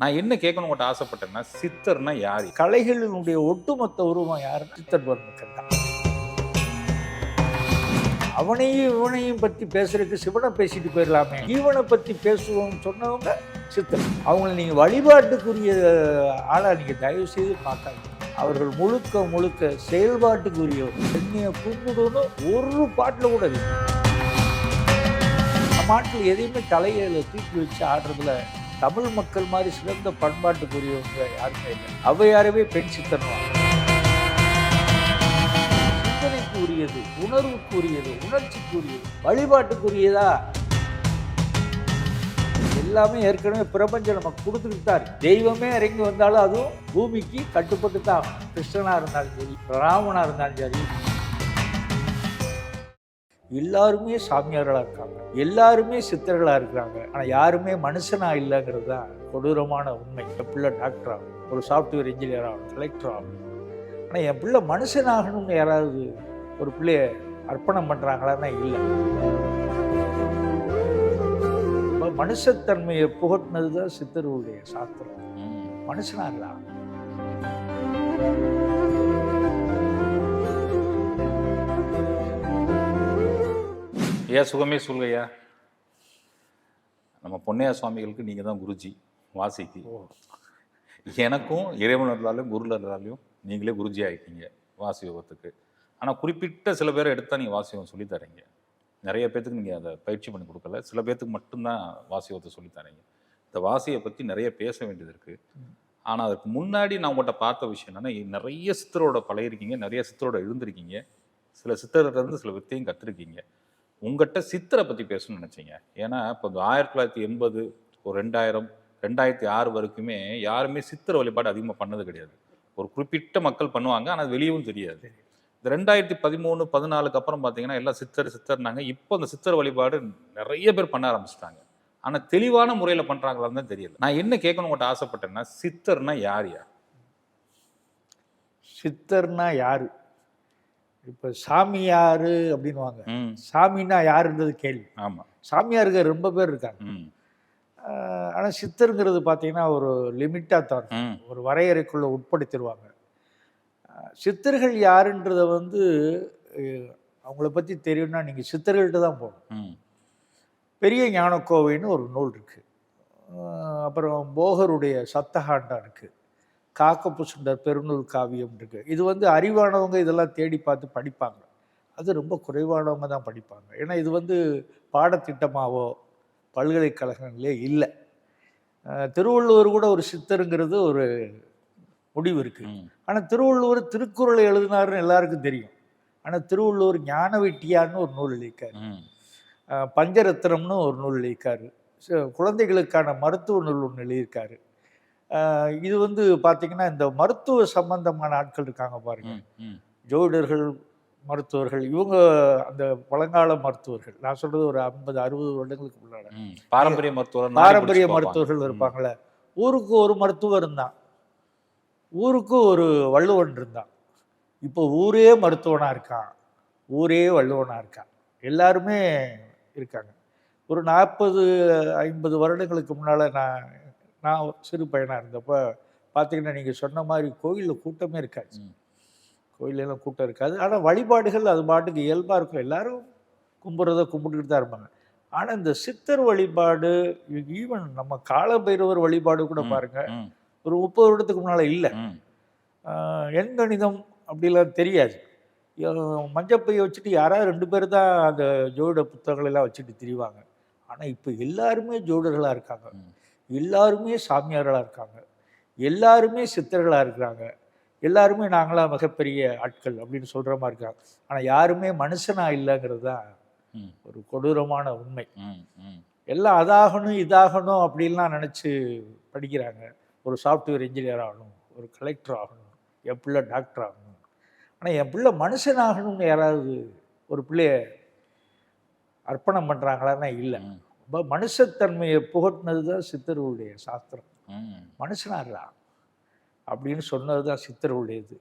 நான் என்ன கேட்கணும் ஆசைப்பட்டேன்னா சித்தர்னா யார்? கலைகளினுடைய ஒட்டுமொத்த உருவம் யார்? சித்தர் பர்மக்கன் தான். அவனையும் இவனையும் பற்றி பேசுறதுக்கு சிவனை பேசிட்டு போயிடலாமே. ஈவனை பற்றி பேசுவோம்னு சொன்னவங்க சித்தர். அவங்கள நீங்கள் வழிபாட்டுக்குரிய ஆளாக நீங்கள் தயவு செய்து பார்க்காதீங்க. அவர்கள் முழுக்க முழுக்க செயல்பாட்டுக்குரியவர். என்னைய கும்பிடுன்னு ஒரு பாட்டில் கூட இல்லை. நம்ம நாட்டில் எதையுமே தலையில தூக்கி வச்சு ஆடுறதுல தமிழ் மக்கள் மாதிரி சிறந்த பண்பாட்டுக்குரியவங்க யாருமே இல்லை. அவையாரவே பெண் சித்தன்வாங்க சிந்தனைக்கு உணர்வுக்குரியது உணர்ச்சிக்குரியது வழிபாட்டுக்குரியதா? எல்லாமே ஏற்கனவே பிரபஞ்சம் நமக்கு கொடுத்துக்கிட்டு தான் தெய்வமே இறங்கி வந்தாலும் அதுவும் பூமிக்கு கட்டுப்பட்டு தான் கிருஷ்ணனாக இருந்தாலும் சரி ராமனாக இருந்தாலும் சரி. எல்லாருமே சாமியார்களாக இருக்காங்க. எல்லாருமே சித்தர்களாக இருக்கிறாங்க. ஆனால் யாருமே மனுஷனா இல்லைங்கிறது தான் கொடூரமான உண்மை. என் பிள்ளை டாக்டர் ஒரு சாஃப்ட்வேர் இன்ஜினியர் ஆகணும் கலெக்டர் ஆகணும் ஆனால் என் பிள்ளை மனுஷனாகணும்னு யாராவது ஒரு பிள்ளைய அர்ப்பணம் பண்ணுறாங்களான்னா இல்லை. மனுஷத்தன்மையை புகட்டினது தான் சித்தர்களுடைய சாஸ்திரம் ம். ஐயா சுகமே சொல்கையா நம்ம பொன்னையா சுவாமிகளுக்கு நீங்கள் தான் குருஜி வாசிக்கு. எனக்கும் இறைவனர்களாலையும் குருலர்களாலையும் நீங்களே குருஜி ஆகிட்டீங்க வாசி யோகத்துக்கு. ஆனால் குறிப்பிட்ட சில பேரை எடுத்தா நீங்கள் வாசி யோகம் சொல்லித் தரீங்க. நிறைய பேர்த்துக்கு நீங்கள் அதை பயிற்சி பண்ணி கொடுக்கல. சில பேர்த்துக்கு மட்டும்தான் வாசி யோகத்தை சொல்லித் தரீங்க. இந்த வாசியை பற்றி நிறைய பேச வேண்டியது இருக்குது ஆனால் அதுக்கு முன்னாடி நான் உங்கள்கிட்ட பார்த்த விஷயம் என்னன்னா நிறைய சித்தரோட பழகிருக்கீங்க நிறைய சித்தரோட இருந்திருக்கீங்க சில சித்தர்கிட்ட இருந்து சில வித்தையும் கற்றுருக்கீங்க உங்கள்கிட்ட சித்தரை பற்றி பேசணும்னு நினச்சிங்க. ஏன்னா இப்போ இந்த ஆயிரத்தி தொள்ளாயிரத்தி எண்பது ஒரு ரெண்டாயிரம் ரெண்டாயிரத்தி ஆறு வரைக்குமே யாருமே சித்திர வழிபாடு அதிகமாக பண்ணது கிடையாது. ஒரு குறிப்பிட்ட மக்கள் பண்ணுவாங்க ஆனால் அது வெளியவும் தெரியாது. இந்த ரெண்டாயிரத்தி பதிமூணு பதினாலுக்கு அப்புறம் பார்த்தீங்கன்னா எல்லாம் சித்தர் சித்தர்னாங்க. இப்போ அந்த சித்தர் வழிபாடு நிறைய பேர் பண்ண ஆரம்பிச்சிட்டாங்க. ஆனால் தெளிவான முறையில் பண்ணுறாங்களான்னு தான் தெரியல. நான் என்ன கேட்கணுங்கிட்ட ஆசைப்பட்டேன்னா சித்தர்னா யார் யார் சித்தர்னா யாரு? இப்போ சாமியாரு அப்படின்வாங்க சாமின்னா யாருன்றது கேள்வி. ஆமாம் சாமியாருக்கு ரொம்ப பேர் இருக்காங்க. ஆனால் சித்தருங்கிறது பார்த்தீங்கன்னா ஒரு லிமிட்டாக தான். ஒரு வரையறைக்குள்ளே உட்படுத்திடுவாங்க சித்தர்கள் யாருன்றதை வந்து அவங்கள பற்றி தெரியும்னா நீங்கள் சித்தர்கள்ட்ட தான் போகணும். பெரிய ஞானக்கோவைன்னு ஒரு நூல் இருக்குது அப்புறம் போகருடைய சத்தகாண்டா இருக்குது காக்கப்பு சுண்டர் பெருநூல் காவியம் இருக்குது இது வந்து அறிவானவங்க இதெல்லாம் தேடி பார்த்து படிப்பாங்க. அது ரொம்ப குறைவானவங்க தான் படிப்பாங்க. ஏன்னா இது வந்து பாடத்திட்டமாவோ பல்கலைக்கழகங்களே இல்லை. திருவள்ளுவர் கூட ஒரு சித்தருங்கிறது ஒரு முடிவு இருக்குது ஆனால் திருவள்ளுவர் திருக்குறளை எழுதினாருன்னு எல்லாருக்கும் தெரியும். ஆனால் திருவள்ளுவர் ஞான வெட்டியான்னு ஒரு நூல் அஹ் பஞ்சரத்னம்னு ஒரு நூல் எழுதியிருக்காரு ச- குழந்தைகளுக்கான மருத்துவ நூல் ஒன்று எழுதியிருக்காரு. இது வந்து பார்த்தீங்கன்னா இந்த மருத்துவ சம்பந்தமான ஆட்கள் இருக்காங்க பாருங்க. ஜோதிடர்கள் மருத்துவர்கள் இவங்க அந்த பழங்கால மருத்துவர்கள். நான் சொல்றது ஒரு ஐம்பது அறுபது வருடங்களுக்கு முன்னாடி. பாரம்பரிய மருத்துவர் பாரம்பரிய மருத்துவர்கள் இருப்பாங்கள்ல ஊருக்கு ஒரு மருத்துவர் இருந்தான். ஊருக்கு ஒரு வள்ளுவன் இருந்தான். இப்போ ஊரே மருத்துவனா இருக்கான். ஊரே வள்ளுவனா இருக்கான். எல்லாருமே இருக்காங்க. ஒரு நாற்பது ஐம்பது வருடங்களுக்கு முன்னால் நான் நான் சிறு பையனாக இருந்தப்போ பார்த்தீங்கன்னா நீங்கள் சொன்ன மாதிரி கோயிலில் கூட்டமே இருக்காது. கோயிலெல்லாம் கூட்டம் இருக்காது. ஆனால் வழிபாடுகள் அது பாட்டுக்கு இயல்பாக இருக்கும். எல்லாரும் கும்பிட்றத கும்பிட்டுக்கிட்டு தான் இருப்பாங்க. ஆனால் இந்த சித்தர் வழிபாடு ஈவன் நம்ம காலபைரவர் வழிபாடு கூட. பாருங்க. ஒரு முப்பது வருடத்துக்கு முன்னால் இல்லை. ம். எண் கணிதம் அப்படிலாம் தெரியாது. மஞ்சப்பையை வச்சுட்டு யாராவது ரெண்டு பேர் தான் அந்த ஜோதிட புத்தகங்கள் எல்லாம் வச்சுட்டு திரிவாங்க. ஆனால் இப்போ எல்லாருமே ஜோடர்களாக இருக்காங்க. எல்லாருமே சாமியார்களாக இருக்காங்க. எல்லாருமே சித்தர்களாக இருக்கிறாங்க. எல்லாருமே நாங்களாம் மிகப்பெரிய ஆட்கள் அப்படின்னு சொல்கிற மாதிரி இருக்காங்க. ஆனால் யாருமே மனுஷனா இல்லைங்கிறது தான் ஒரு கொடூரமான உண்மை. எல்லாம் அதாகணும் இதாகணும் அப்படின்லாம் நினச்சி படிக்கிறாங்க. ஒரு சாஃப்ட்வேர் இன்ஜினியர் ஆகணும் ஒரு கலெக்டர் ஆகணும் என் பிள்ளை டாக்டர் ஆகணும். ஆனால் என் பிள்ளை மனுஷனாகணும்னு யாராவது ஒரு பிள்ளைய அர்ப்பணம் பண்ணுறாங்களான்னா இல்லை. மனுஷத்தன்மையை புகட்டினது தான் சித்தர்களுடைய சாஸ்திரம். ம். மனுஷனாகிறா அப்படின்னு சொன்னது தான் சித்தர்களுடையது.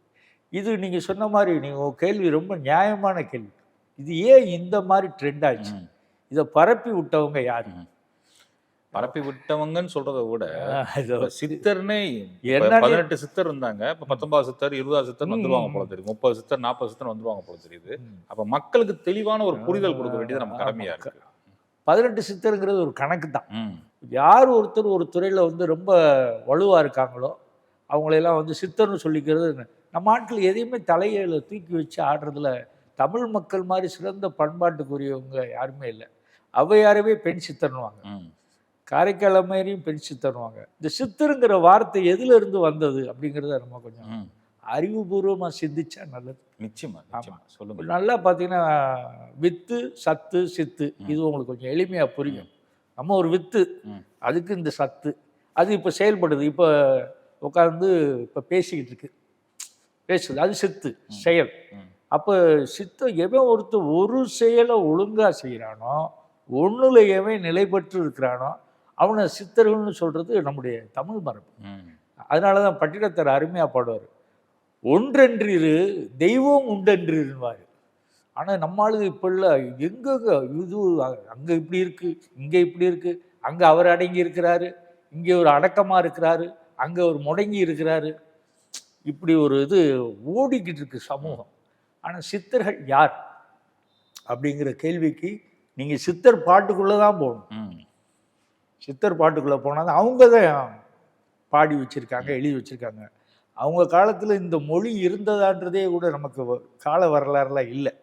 இது நீங்கள் சொன்ன மாதிரி நீங்கள் கேள்வி ரொம்ப நியாயமான கேள்வி. இது ஏன் இந்த மாதிரி ட்ரெண்ட் ஆச்சு. இதை பரப்பி விட்டவங்க யாரு. பரப்பி விட்டவங்கன்னு சொல்றதை விட சித்தர்னே பதினெட்டு சித்தர் இருந்தாங்க. இப்ப பத்தொன்பது சித்தர் இருபது சித்தர். வந்துருவாங்க போல தெரியுது. முப்பது சித்தர் நாற்பது சித்தர் வந்துருவாங்க போல தெரியுது. அப்ப மக்களுக்கு தெளிவான ஒரு புரிதல் கொடுக்க வேண்டியது நம்ம கடமையா இருக்கு. பதினெட்டு சித்தருங்கிறது ஒரு கணக்கு தான். யார் ஒருத்தர் ஒரு துறையில் வந்து ரொம்ப வலுவாக இருக்காங்களோ அவங்களையெல்லாம் வந்து சித்தர்னு சொல்லிக்கிறது நம்ம ஆட்கள் எதையுமே தலையில தூக்கி வச்சு ஆடுறதுல தமிழ் மக்கள் மாதிரி சிறந்த பண்பாட்டுக்குரியவங்க யாருமே இல்லை ஔவையாரவே பெண் சித்தர்னுவாங்க. காரைக்கால் அம்மையாரையும் பெண் சித்தர்னுவாங்க இந்த சித்தருங்கிற வார்த்தை எதுல இருந்து வந்தது அப்படிங்கிறத நம்ம கொஞ்சம். அறிவுபூர்வமாக சிந்திச்சா நல்லது. நிச்சயமா நிச்சயமா. சொல்லுங்க. நல்லா பார்த்தீங்கன்னா வித்து சத்து சித்து இது உங்களுக்கு கொஞ்சம் எளிமையாக புரியும். நம்ம ஒரு வித்து. அதுக்கு இந்த சத்து அது இப்போ செயல்படுது. இப்போ உட்காந்து இப்போ பேசிக்கிட்டு இருக்கு பேசுது. அது சித்து செயல். அப்போ சித்த எவன் ஒருத்தர் ஒரு செயலை ஒழுங்காக செய்கிறானோ ஒன்றுல எவன் நிலை பெற்று இருக்கிறானோ அவனை சித்தர்கள்னு சொல்கிறது நம்முடைய தமிழ் மரபு. அதனால தான் பட்டினத்தர் அருமையாக பாடுவார். ஒன்றென்றிரு தெய்வம் உண்டென்றிருவார் ஆனால் நம்மளுக்கு இப்போ இல்லை எங்கங்க இது அங்கே இப்படி இருக்கு இங்கே இப்படி இருக்கு அங்கே அவர் அடங்கி இருக்கிறாரு இங்கே ஒரு அடக்கமாக இருக்கிறாரு அங்கே ஒரு முடங்கி இருக்கிறாரு. இப்படி ஒரு இது ஓடிக்கிட்டு இருக்கு சமூகம். ஆனால் சித்தர்கள் யார்? அப்படிங்கிற கேள்விக்கு நீங்கள் சித்தர் பாட்டுக்குள்ளே தான் போகணும். சித்தர் பாட்டுக்குள்ளே போனால் தான் அவங்க தான் பாடி வச்சுருக்காங்க எழுதி வச்சுருக்காங்க. அவங்க காலத்தில் இந்த மொழி இருந்ததான்றதே கூட நமக்கு கால வரலாறுலாம் இல்லை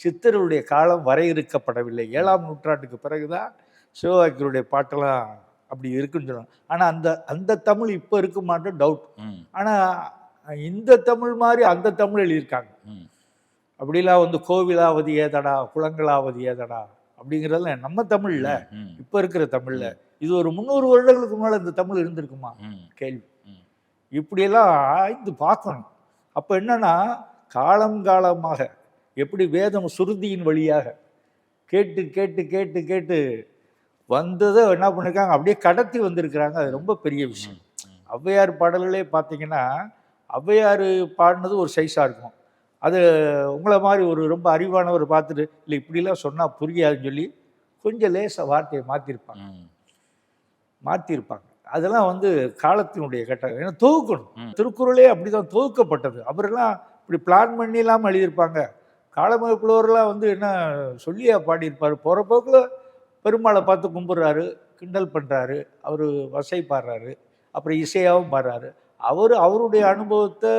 சித்தருடைய காலம் வரையறுக்கப்படவில்லை ஏழாம் நூற்றாண்டுக்கு பிறகுதான் சிவவாக்கியருடைய பாட்டெல்லாம் அப்படி இருக்குன்னு சொன்னாங்க ஆனால் அந்த அந்த தமிழ் இப்போ இருக்குமான்னு டவுட். ஆனால் இந்த தமிழ் மாதிரி அந்த தமிழ் எழுதியிருக்காங்க. அப்படிலாம் வந்து கோவிலாவது ஏதடா குளங்களாவது ஏதடா அப்படிங்கிறதெல்லாம் நம்ம தமிழில். இப்போ இருக்கிற தமிழில் இது ஒரு முந்நூறு வருடங்களுக்கு முன்னால் இந்த தமிழ் இருந்திருக்குமா. கேள்வி. இப்படியெல்லாம் ஆய்ந்து பார்க்கணும். அப்போ என்னன்னா காலம் காலமாக எப்படி வேதம் சுருதியின் வழியாக கேட்டு கேட்டு கேட்டு கேட்டு வந்ததை என்ன பண்ணிருக்காங்க? அப்படியே கடத்தி வந்திருக்கிறாங்க. அது ரொம்ப பெரிய விஷயம். ஔவையார் பாடல்களே பார்த்தீங்கன்னா ஔவையார் பாடினது ஒரு சைஸாக இருக்கும். அது உங்களை மாதிரி ஒரு ரொம்ப அறிவானவர் பார்த்துட்டு இல்லை இப்படிலாம் சொன்னால் புரியாதுன்னு சொல்லி கொஞ்சம் லேசாக வார்த்தையை மாற்றிருப்பாங்க. மாற்றிருப்பாங்க அதெல்லாம் வந்து காலத்தினுடைய கட்டாயம் ஏன்னா தொகுக்கணும். திருக்குறளே அப்படிதான் தொகுக்கப்பட்டது. அவரெல்லாம் இப்படி பிளான் பண்ணி இல்லாமல் எழுதியிருப்பாங்க. காலமைப்புலவரெல்லாம் வந்து என்ன சொல்லியா பாடியிருப்பார்? போகிற போக்கில் பெருமாளை பார்த்து கும்பிட்றாரு கிண்டல் பண்ணுறாரு அவர் வசை பாடுறாரு அப்புறம் இசையாகவும் பாடுறாரு. அவர் அவருடைய அனுபவத்தை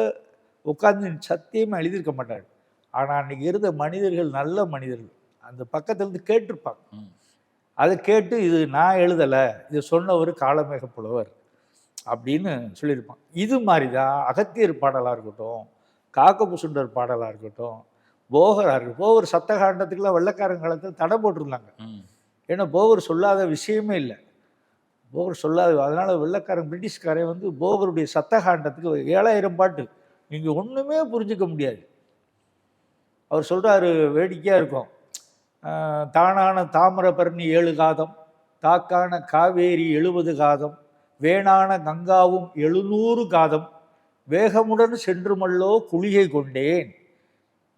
உட்கார்ந்து சத்தியமாக எழுதியிருக்க மாட்டார். ஆனால் அன்றைக்கி இருந்த மனிதர்கள் நல்ல மனிதர்கள் அந்த பக்கத்துலேருந்து கேட்டிருப்பாங்க. அதை கேட்டு இது நான் எழுதலை இது சொன்னவர் காலமேக புலவர் அப்படின்னு சொல்லியிருப்பான். இது மாதிரி தான் அகத்தியர் பாடலாக இருக்கட்டும் காக்கபுசுண்டர் பாடலாக இருக்கட்டும் போகராக இருக்கட்டும் போகர் சத்தகாண்டத்துக்குலாம் வெள்ளக்காரன் காலத்தில் தடை போட்டிருந்தாங்க. ஏன்னா போகர் சொல்லாத விஷயமே இல்லை. போகர் சொல்லாத அதனால் வெள்ளக்காரன் பிரிட்டிஷ்காரன் வந்து போகருடைய சத்தகாண்டத்துக்கு ஏழாயிரம் பாட்டு நீங்கள் ஒன்றுமே புரிஞ்சுக்க முடியாது. அவர் சொல்கிறாரு வேடிக்கையாக இருக்கும். தானான தாமிரபரணி ஏழு காதம் தாக்கான காவேரி எழுபது காதம் வேணான கங்காவும் எழுநூறு காதம் வேகமுடன் சென்றுமல்லோ குளிகை கொண்டேன்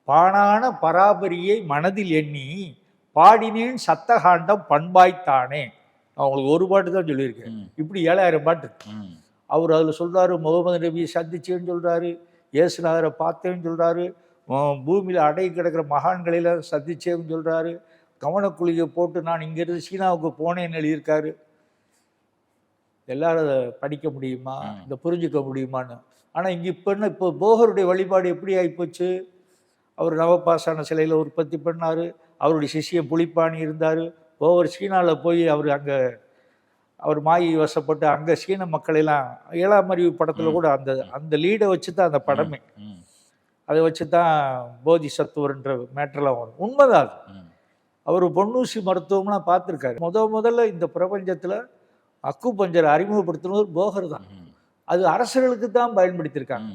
பாணான பராபரியை மனதில் எண்ணி பாடினேன் சத்தகாண்டம் பண்பாய்த்தானே நான் உங்களுக்கு ஒரு பாட்டு தான் சொல்லியிருக்கேன். இப்படி ஏழாயிரம் பாட்டு. அவர் அதில் சொல்றாரு முகமது நபியை சந்திச்சேன்னு சொல்றாரு இயேசுநாதரை பார்த்தேன்னு சொல்றாரு பூமியில் அடை கிடக்கிற மகான்களையெல்லாம் சந்திச்சேன்னு சொல்றாரு. கவனக்குழியை போட்டு நான் இங்கேருந்து சீனாவுக்கு போனேன்னு எழுதியிருக்காரு. எல்லாரும் அதை படிக்க முடியுமா. இதை புரிஞ்சுக்க முடியுமான்னு. ஆனால் இங்கே இப்போ என்ன இப்போ போகருடைய வழிபாடு எப்படி ஆகிப்போச்சு அவர் நவபாசான சிலையில் உற்பத்தி பண்ணார். அவருடைய சிஷ்யன் புலிப்பாணி இருந்தார். போகர் சீனாவில் போய் அவர் அங்கே அவர் மாயை வசப்பட்டு அங்கே சீன மக்களெல்லாம் ஏழாம் அறிவு படத்தில். கூட அந்த அந்த லீடை வச்சு தான் அந்த படமே. அதை வச்சு தான் போதி சத்துவர்ன்ற மேட்டர்லாம் வரும். உண்மைதான். அது. அவர் பொன்னூசி மருத்துவம்லாம் பார்த்துருக்காரு. முத முதல்ல இந்த பிரபஞ்சத்தில் அக்கு பஞ்சரை அறிமுகப்படுத்தினவர் போகர் தான். அது அரசர்களுக்கு தான் பயன்படுத்தியிருக்காங்க.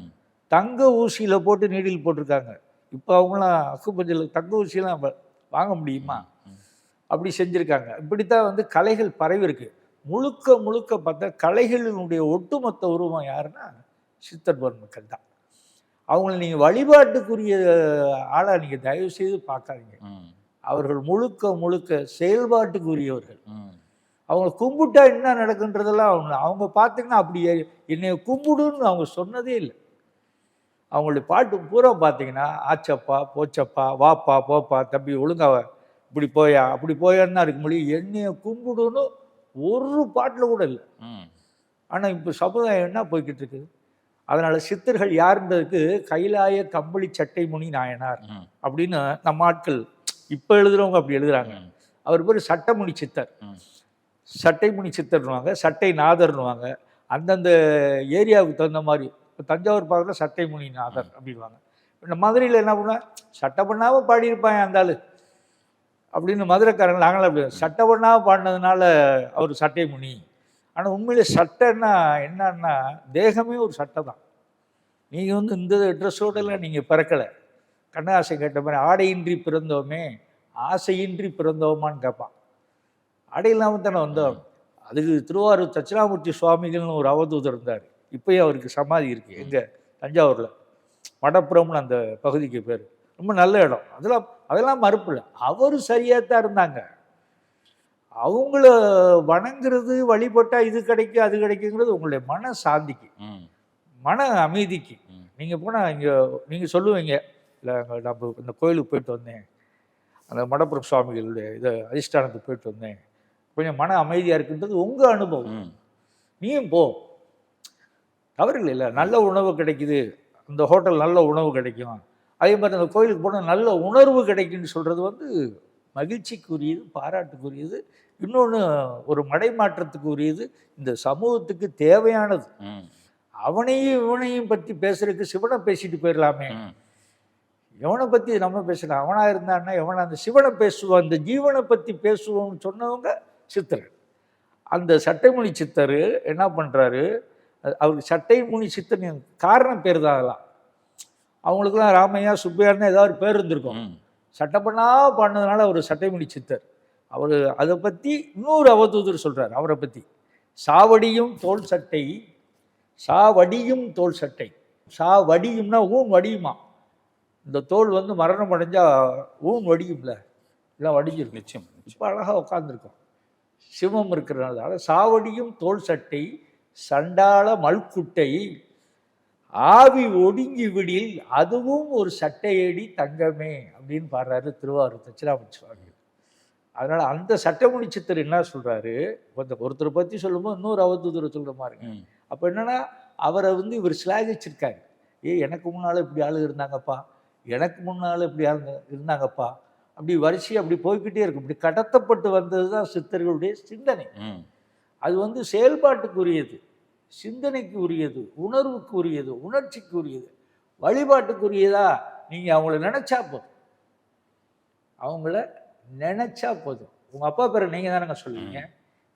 தங்க ஊசியில் போட்டு நீடில் போட்டிருக்காங்க. இப்போ அவங்களாம் அக்கு பஞ்சரில் தங்க ஊசியெல்லாம் வாங்க முடியுமா. அப்படி செஞ்சுருக்காங்க. இப்படித்தான் வந்து கலைகள் பரவி இருக்கு. முழுக்க முழுக்க பார்த்தா கலைகளினுடைய ஒட்டுமொத்த உருவம் யாருன்னா சித்தர்பர் மக்கள் தான் அவங்கள நீங்கள் வழிபாட்டுக்குரிய ஆளாக நீங்கள் தயவு செய்து பார்க்காதீங்க. அவர்கள் முழுக்க முழுக்க செயல்பாட்டுக்குரியவர்கள். அவங்க கும்பிட்டா என்ன நடக்குன்றதெல்லாம் அவங்க அவங்க பார்த்தீங்கன்னா அப்படி என்னை கும்பிடுன்னு அவங்க சொன்னதே இல்லை. அவங்களுடைய பாட்டு பூரா பார்த்தீங்கன்னா ஆச்சப்பா போச்சப்பா வாப்பா போப்பா தம்பி ஒழுங்கா வா, இப்படி போயா அப்படி போயான்னு இருக்கு முடியும் என்னைய கும்பிடுன்னு ஒரு பாட்டில் கூட இல்லை. ம். ஆனால் இப்போ சமுதாயம் என்ன போய்கிட்டு இருக்குது? அதனால் சித்தர்கள் யாருன்றதுக்கு கைலாய கம்பளி சட்டை முனி நாயனார் அப்படின்னு நம்ம ஆட்கள் இப்போ எழுதுறவங்க அப்படி எழுதுறாங்க. ம். அவர் பேர் சட்டமுனி சித்தர். சட்டைமுனி சித்தர்னுவாங்க சட்டை நாதர்னுவாங்க அந்தந்த ஏரியாவுக்கு தகுந்த மாதிரி இப்போ தஞ்சாவூர் பக்கத்தில் சட்டைமுனி நாதர் அப்படின்வாங்க இந்த மதுரையில் என்ன பண்ணா சட்டை பண்ணாமல் பாடியிருப்பாங்க அந்த ஆளு. அப்படின்னு மதுரைக்காரங்க நாங்களும் அப்படி சட்டை பண்ணாமல் பாடினதுனால அவர் சட்டை முனி. ஆனால் உண்மையிலே சட்டைன்னா என்னன்னா தேகமே ஒரு சட்டை தான். நீங்கள் வந்து இந்த ட்ரெஸ்ஸோடலாம் நீங்கள் பிறக்கலை. கண்ணாசை கேட்ட மாதிரி ஆடையின்றி பிறந்தோமே ஆசையின்றி பிறந்தோமான்னு கேட்பான். ஆடை இல்லாமல் தானே வந்தோம். அதுக்கு திருவாரூர் தட்சிணாமூர்த்தி சுவாமிகள்னு ஒரு அவதூதர் இருந்தார். இப்போயும் அவருக்கு சமாதி இருக்குது எங்கே? தஞ்சாவூரில். மடப்புறம்னு அந்த பகுதிக்கு பேர். ரொம்ப நல்ல இடம். அதெல்லாம் அதெல்லாம் மறுப்பு இல்லை. அவர் சரியாக தான் இருந்தாங்க. அவங்கள வணங்குறது வழிபட்டா இது கிடைக்கும் அது கிடைக்குங்கிறது உங்களுடைய மன சாந்திக்கு மன அமைதிக்கு. நீங்கள் போனால் இங்கே நீங்கள் சொல்லுவீங்க இல்லை நம்ம இந்த கோயிலுக்கு போயிட்டு வந்தேன். அந்த மடப்புரம் சுவாமிகளுடைய இதை அதிஷ்டானத்துக்கு போயிட்டு வந்தேன். கொஞ்சம் மன அமைதியாக இருக்குன்றது உங்கள் அனுபவம். நீயும் போ. தவறு இல்லை. நல்ல உணவு கிடைக்குது. அந்த ஹோட்டல் நல்ல உணவு கிடைக்கும். அதே மாதிரி அந்த கோயிலுக்கு போனால் நல்ல உணர்வு கிடைக்குன்னு சொல்கிறது வந்து மகிழ்ச்சிக்குரியது பாராட்டுக்குரியது இன்னொன்று ஒரு மடைமாற்றத்துக்கு உரியது இந்த சமூகத்துக்கு தேவையானது. அவனையும் இவனையும் பற்றி பேசுறதுக்கு சிவனை பேசிட்டு போயிடலாமே ம். எவனை பற்றி நம்ம பேசலாம் அவனாக இருந்தான்னா எவனை அந்த சிவனை பேசுவான் அந்த ஜீவனை பற்றி பேசுவோம்னு சொன்னவங்க சித்தர் அந்த சட்டைமுனி சித்தர் என்ன பண்ணுறாரு அவருக்கு சட்டைமுனி சித்தர் காரணம் பேர் தான் அதெல்லாம். அவங்களுக்குலாம் ராமையா சுப்பையார்னு ஏதாவது பேர் இருந்திருக்கும். சட்டப்பண்ணா பாடினதுனால அவர் சட்டைமுடி சித்தர். அவர் அதை பற்றி இன்னொரு அவதூதர் சொல்றார் அவரை பற்றி சாவடியும் தோல் சட்டை சாவடியும் தோல் சட்டை. சாவடியும்னா ஊன் வடியுமா? இந்த தோல் வந்து மரணம் அடைஞ்சா ஊன் வடியும்ல? இல்லை வடிஞ்சிருக்கும். நிச்சயம் இப்போ அழகாக உட்காந்துருக்கோம் சிவம் இருக்கிறனால சாவடியும் தோல் சட்டை சண்டாள மல்குட்டை ஆவி ஒடுங்கி விடில் அதுவும் ஒரு சட்டையடி தங்கமே அப்படின்னு பாடுறாரு திருவாரூர் தட்சிணாமூர்த்தி சுவாமி. அதனால அந்த சட்டமுடி சித்தர் என்ன சொல்றாரு? ஒருத்தர் ஒருத்தரை பத்தி சொல்லும்போது இன்னொரு அவதூதரை சொல்ற மாதிரி. அப்போ என்னன்னா அவரை வந்து இவர் சிலாகிச்சிருக்காரு. ஏ எனக்கு முன்னால் இப்படி ஆளு இருந்தாங்கப்பா. எனக்கு முன்னால் இப்படி ஆளுங்க இருந்தாங்கப்பா. அப்படி வரிசை அப்படி போய்க்கிட்டே இருக்கும் இப்படி கடத்தப்பட்டு வந்தது தான் சித்தர்களுடைய சிந்தனை. அது வந்து செயல்பாட்டுக்குரியது. சிந்தனைக்கு உரியது உணர்வுக்கு உரியது உணர்ச்சிக்கு உரியது வழிபாட்டுக்குரியதா? நீங்கள் அவங்கள நினச்சா போதும். அவங்கள நினச்சா போதும். உங்கள் அப்பா பேரை நீங்கள் தானேங்க சொல்லுவீங்க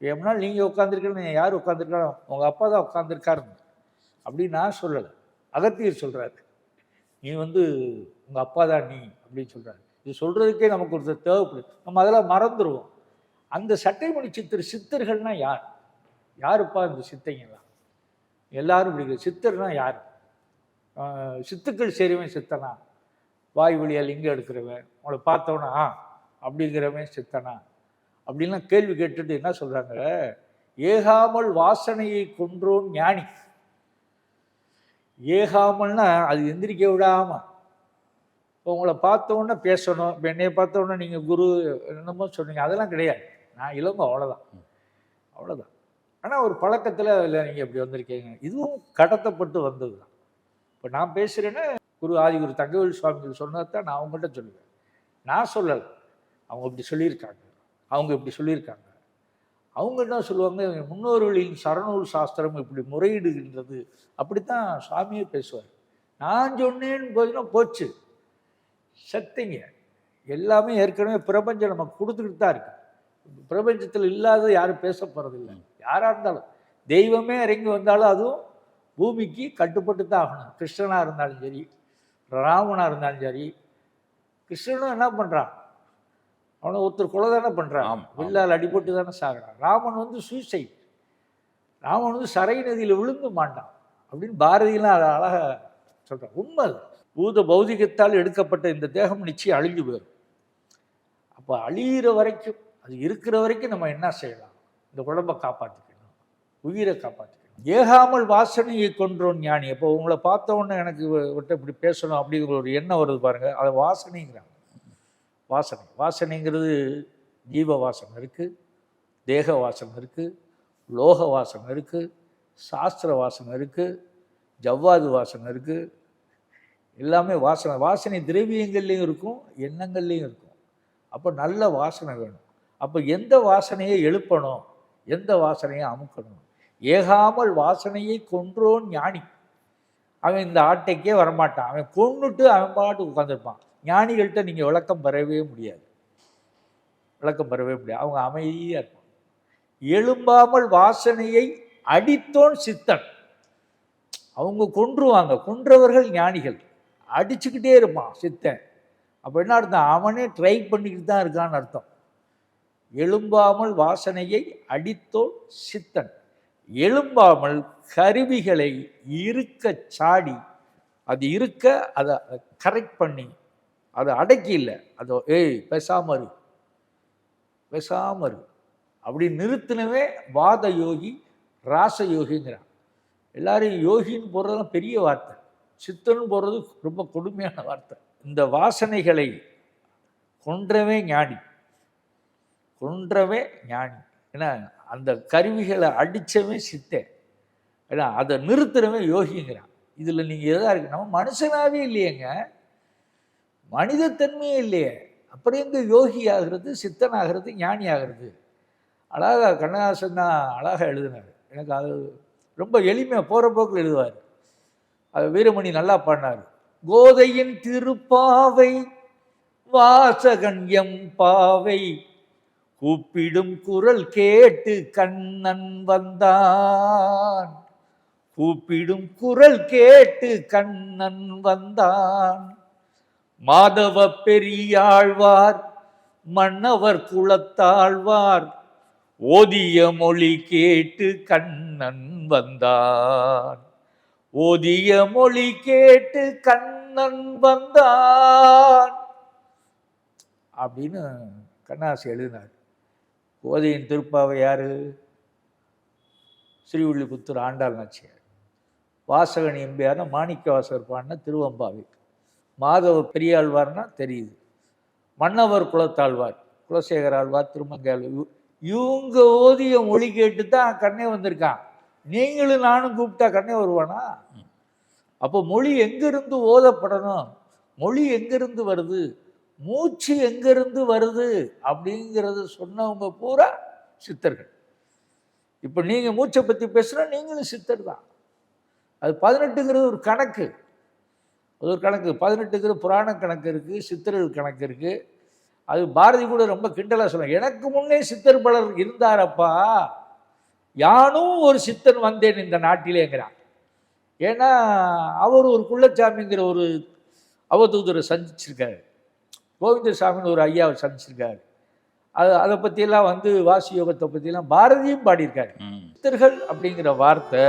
எம்னால் நீங்கள் உட்காந்துருக்கீங்க யார் உட்காந்துருக்காலும் உங்கள் அப்பா தான் உட்காந்துருக்காருங்க அப்படி நான் சொல்லலை. அகத்தியர் சொல்கிறாரு நீ வந்து உங்கள் அப்பா தான் நீ அப்படின்னு சொல்கிறாரு இது சொல்கிறதுக்கே நமக்கு ஒருத்தர் தேவைப்படுது நம்ம அதெல்லாம் மறந்துடுவோம் அந்த சட்டைமணி சித்தர் சித்தர்கள்னா யார்? யாருப்பா இந்த சித்தைங்கெல்லாம்? எல்லாரும் இப்படி சித்தர்னா யார்? சித்துக்கள் சேருவன் சித்தனா. வாய் வழியால் இங்கே எடுக்கிறவன். உங்களை பார்த்தோன்னா ஆ அப்படிங்கிறவன் சித்தனா. அப்படின்லாம் கேள்வி கேட்டுட்டு என்ன சொல்கிறாங்க ஏகாமல் வாசனையை கொன்றோம் ஞானி. ஏகாமல்னா அது எந்திரிக்க விடாமல் இப்போ உங்களை பார்த்தோன்னே பேசணும். இப்போ என்னையை பார்த்தோன்னே நீங்கள் குரு என்னமோ சொன்னீங்க. அதெல்லாம் கிடையாது. நான் இளங்க அவ்வளோதான் அவ்வளோதான் ஆனால் ஒரு பழக்கத்தில் அதில் நீங்கள் இப்படி வந்திருக்கீங்க. இதுவும் கடத்தப்பட்டு வந்தது தான் இப்போ நான் பேசுகிறேன்னா குரு ஆதிகுரு தங்கவேல் சுவாமிகள் சொன்னதை தான் நான் அவங்ககிட்ட சொல்லுவேன். நான் சொல்லலை. அவங்க இப்படி சொல்லியிருக்காங்க. அவங்க இப்படி சொல்லியிருக்காங்க. அவங்க என்ன சொல்லுவாங்க? முன்னோர்களின் சரணூல் சாஸ்திரம் இப்படி முறையிடுகின்றது. அப்படித்தான் சுவாமியே பேசுவார். நான் சொன்னேன்னு போதுன்னா போச்சு. சத்திங்க எல்லாமே ஏற்கனவே பிரபஞ்சம் நமக்கு கொடுத்துக்கிட்டு தான் இருக்கு. பிரபஞ்சத்தில் இல்லாத யாரும் பேச போகிறதில்லை யாராக இருந்தாலும் தெய்வமே இறங்கி வந்தாலும் அதுவும் பூமிக்கு கட்டுப்பட்டு தான் ஆகணும். கிருஷ்ணனாக இருந்தாலும் சரி ராமனாக இருந்தாலும் சரி கிருஷ்ணனும் என்ன பண்ணுறான் அவனை ஒருத்தர் கொலை தானே பண்ணுறான். வில்லால் அடிபட்டு தானே சாகிறான். ராமன் வந்து சூசைட் ராமன் வந்து சரை நதியில் விழுந்து மாட்டான் அப்படின்னு பாரதியெல்லாம் அதை அழகாக சொல்கிறான் உண்மை. பூத பௌதிகத்தால் எடுக்கப்பட்ட இந்த தேகம் நிச்சயம் அழிஞ்சு போயிடும் அப்போ அழியிற வரைக்கும் அது இருக்கிற வரைக்கும் நம்ம என்ன செய்யலாம்? இந்த உடம்பை காப்பாற்றிக்கணும் உயிரை காப்பாற்றிக்கணும் ஏகாமல் வாசனையை கொன்றோம் ஞானி. இப்போ உங்களை பார்த்த உடனே எனக்கு விட்டு இப்படி பேசணும் அப்படிங்கிற ஒரு எண்ணம் வருது பாருங்கள் அதை வாசனைங்கிறாங்க. வாசனை. வாசனைங்கிறது ஜீவ வாசனை இருக்குது தேக வாசனை இருக்குது லோக வாசனை இருக்குது சாஸ்திர வாசனை இருக்குது ஜவ்வாது வாசனை இருக்குது எல்லாமே வாசனை. வாசனை திரவியங்கள்லேயும் இருக்கும் எண்ணங்கள்லேயும் இருக்கும். அப்போ நல்ல வாசனை வேணும். அப்போ எந்த வாசனையை எழுப்பணும்? எந்த வாசனையை அமுக்கணும். ஏகாமல் வாசனையை கொன்றோன் ஞானி. அவன் இந்த ஆட்டைக்கே வரமாட்டான். அவன் கொண்டுட்டு அவன் பாட்டு உட்காந்துருப்பான் ஞானிகள்கிட்ட நீங்கள் விளக்கம் பெறவே முடியாது. விளக்கம் பெறவே முடியாது. அவங்க அமைதியாக இருப்பான் எழும்பாமல் வாசனையை அடித்தோன் சித்தன். அவங்க கொன்றுவாங்க. கொன்றவர்கள் ஞானிகள். அடிச்சுக்கிட்டே இருப்பான் சித்தன். அப்போ என்ன அர்த்தம்? அவனே ட்ரை பண்ணிக்கிட்டு தான் இருக்கான்னு அர்த்தம். எழும்பாமல் வாசனையை அடித்தோன் சித்தன். எழும்பாமல் கருவிகளை இருக்க சாடி அது இருக்க அதை கரெக்ட் பண்ணி அதை அடக்கி இல்லை அதை ஏய் பெசாமரு பெசாமரு அப்படி நிறுத்தினவே வாத யோகி ராச யோகிங்கிறான். எல்லாரும் யோகின்னு போடுறதுலாம் பெரிய வார்த்தை. சித்தன்னு போடுறது ரொம்ப கொடுமையான வார்த்தை. இந்த வாசனைகளை கொன்றவே ஞானி. கொன்றவே ஞானி. ஏன்னா அந்த கருவிகளை அடித்தவன் சித்தன் ஏன்னா அதை நிறுத்துறவன் யோகிங்கிறான். இதில் நீங்கள் எதாக இருக்கு நம்ம மனுஷனாகவே இல்லையேங்க. மனிதத்தன்மையே இல்லையே. அப்புறம் எங்க யோகி ஆகிறது சித்தன் ஆகிறது ஞானி ஆகிறது? அழகா கண்ணதாசன் தான் அழகாக எழுதினார். எனக்கு அது ரொம்ப எளிமையாக போகிற போக்கில் எழுதுவார். அது வீரமணி நல்லா பாடினார். கோதையின் திருப்பாவை வாசகன் எம் பாவை கூப்பிடும் குரல் கேட்டு கண்ணன் வந்தான். கூப்பிடும் குரல் கேட்டு கண்ணன் வந்தான். மாதவ பெரியாழ்வார் மன்னவர் குலத்தாழ்வார் ஓதிய மொழி கேட்டு கண்ணன் வந்தான். ஓதிய மொழி கேட்டு கண்ணன் வந்தான். அப்படின்னு கண்ணாசி எழுதினார். கோதையின் திருப்பாவை யாரு? ஸ்ரீவில்லிபுத்தூர் ஆண்டாள் நாச்சியார். வாசகன் எம்பியார்னா மாணிக்க வாசகர் பாடின திருவம்பாவை. மாதவ பெரியாழ்வார்னா தெரியுது. மன்னவர் குலத்தாழ்வார் குலசேகர் ஆழ்வார் திருமங்கையாள் இவங்க ஓதிய மொழி கேட்டு தான் கண்ணே வந்திருக்கான். நீங்களும் நானும் கூப்பிட்டா கண்ணே வருவானா? அப்போ மொழி எங்கிருந்து ஓதப்படணும்? மொழி எங்கிருந்து வருது? மூச்சு எங்கேருந்து வருது அப்படிங்கிறத சொன்னவங்க பூரா சித்தர்கள். இப்போ நீங்கள் மூச்சை பற்றி பேசுனா நீங்களும் சித்தர் தான். அது பதினெட்டுங்கிறது ஒரு கணக்கு. அது ஒரு கணக்கு. பதினெட்டுங்கிற புராண கணக்கு இருக்குது சித்தர்கள் கணக்கு இருக்குது அது பாரதி கூட ரொம்ப கிண்டலாக சொல்லுவாங்க எனக்கு முன்னே சித்தர் பலர் இருந்தாரப்பா. யானும் ஒரு சித்தன் வந்தேன் இந்த நாட்டிலேங்கிறான். ஏன்னா அவர் ஒரு குள்ளச்சாமிங்கிற ஒரு அவதூதரை சந்திச்சிருக்காரு. கோவிந்தசாமின்னு ஒரு ஐயாவை சந்திச்சிருக்காரு. அது அதை பற்றியெல்லாம் வந்து வாசி யோகத்தை பற்றியெல்லாம் பாரதியும் பாடியிருக்காரு. சித்தர்கள் அப்படிங்கிற வார்த்தை